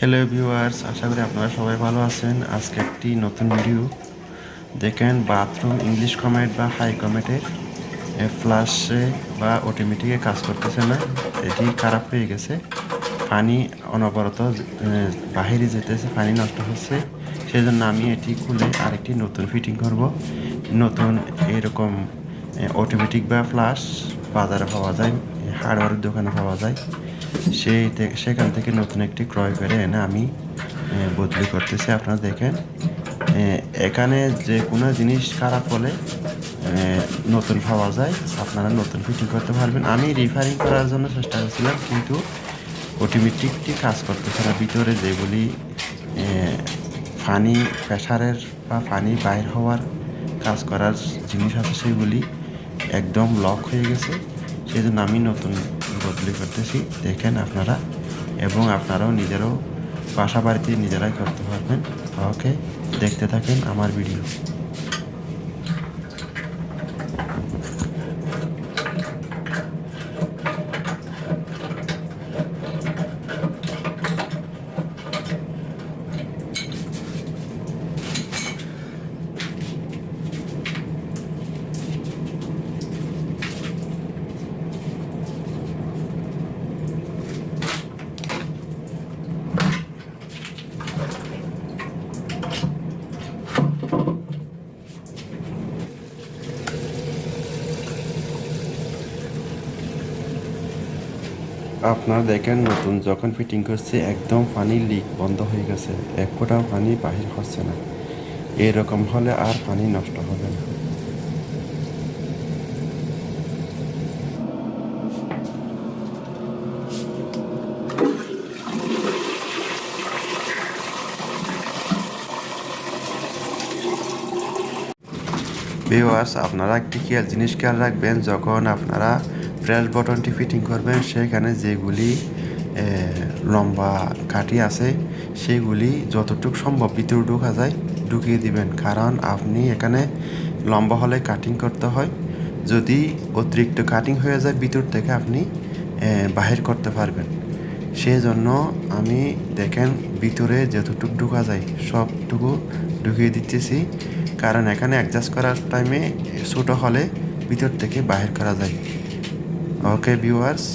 Hello viewers আশা করি আপনারা সবাই ভালো আছেন। আজকে একটি নতুন ভিডিও দেখেন বাথরুম ইংলিশ কমেট বা হাই কমেন্টের ফ্লাশে বা অটোমেটিকে কাজ করতেছে না। এটি খারাপ হয়ে গেছে। পানি অনবরত বাহিরে যেতেছে, পানি নষ্ট হচ্ছে। সেই জন্য আমি এটি খুলে আরেকটি নতুন ফিটিং করব। নতুন এরকম অটোমেটিক বা ফ্লাশ বাজারে পাওয়া যায় হার্ডওয়্যারের দোকানে পাওয়া যায়। সেই সেখান থেকে নতুন একটি ক্রয় করে এনে আমি বদলি করতেছি। আপনারা দেখেন এখানে যে কোনো জিনিস খারাপ হলে নতুন পাওয়া যায়। আপনারা নতুন ফিটিং করতে পারবেন। আমি রিফারিং করার জন্য চেষ্টা করছিলাম, কিন্তু অটোমেটিকটি কাজ করতেছে না। ভিতরে যেগুলি পানি প্রেশারের বা পানি বাইর হওয়ার কাজ করার জিনিস আছে, সেগুলি একদম লক হয়ে গেছে। সেই জন্য আমি নতুন বদলি করতেছি দেখেন আপনারা, এবং আপনারাও নিজেরাও বাসা বাড়িতে নিজেরাই করতে পারবেন। ওকে, দেখতে থাকেন আমার ভিডিও আপনারা দেখেন, নতুন যখন ফিটিং করছে, একদম পানি লিক বন্ধ হয়ে গেছে। এক ফোঁটাও পানি বাহির হচ্ছে না। এরকম হলে আর পানি নষ্ট হবে না। ভিউয়ার্স আপনারা একটি খেয়াল জিনিস খেয়াল রাখবেন, যখন আপনারা প্রেস বটনটি ফিটিং করবেন সেখানে যেগুলি লম্বা কাঠি আছে, সেগুলি যতটুকু সম্ভব ভিতরে ঢোকা যায়, ঢুকিয়ে দিবেন। কারণ আপনি এখানে লম্বা হলে কাটিং করতে হয়। যদি অতিরিক্ত কাটিং হয়ে যায়, ভিতর থেকে আপনি বাহির করতে পারবেন। সেই জন্য আমি দেখেন, ভিতরে যতটুকু ঢোকা যায়, সবটুকু ঢুকিয়ে দিতেছি। কারণ এখানে অ্যাডজাস্ট করার টাইমে ছোটো হলে ভিতর থেকে বাহির করা যায়। Okay viewers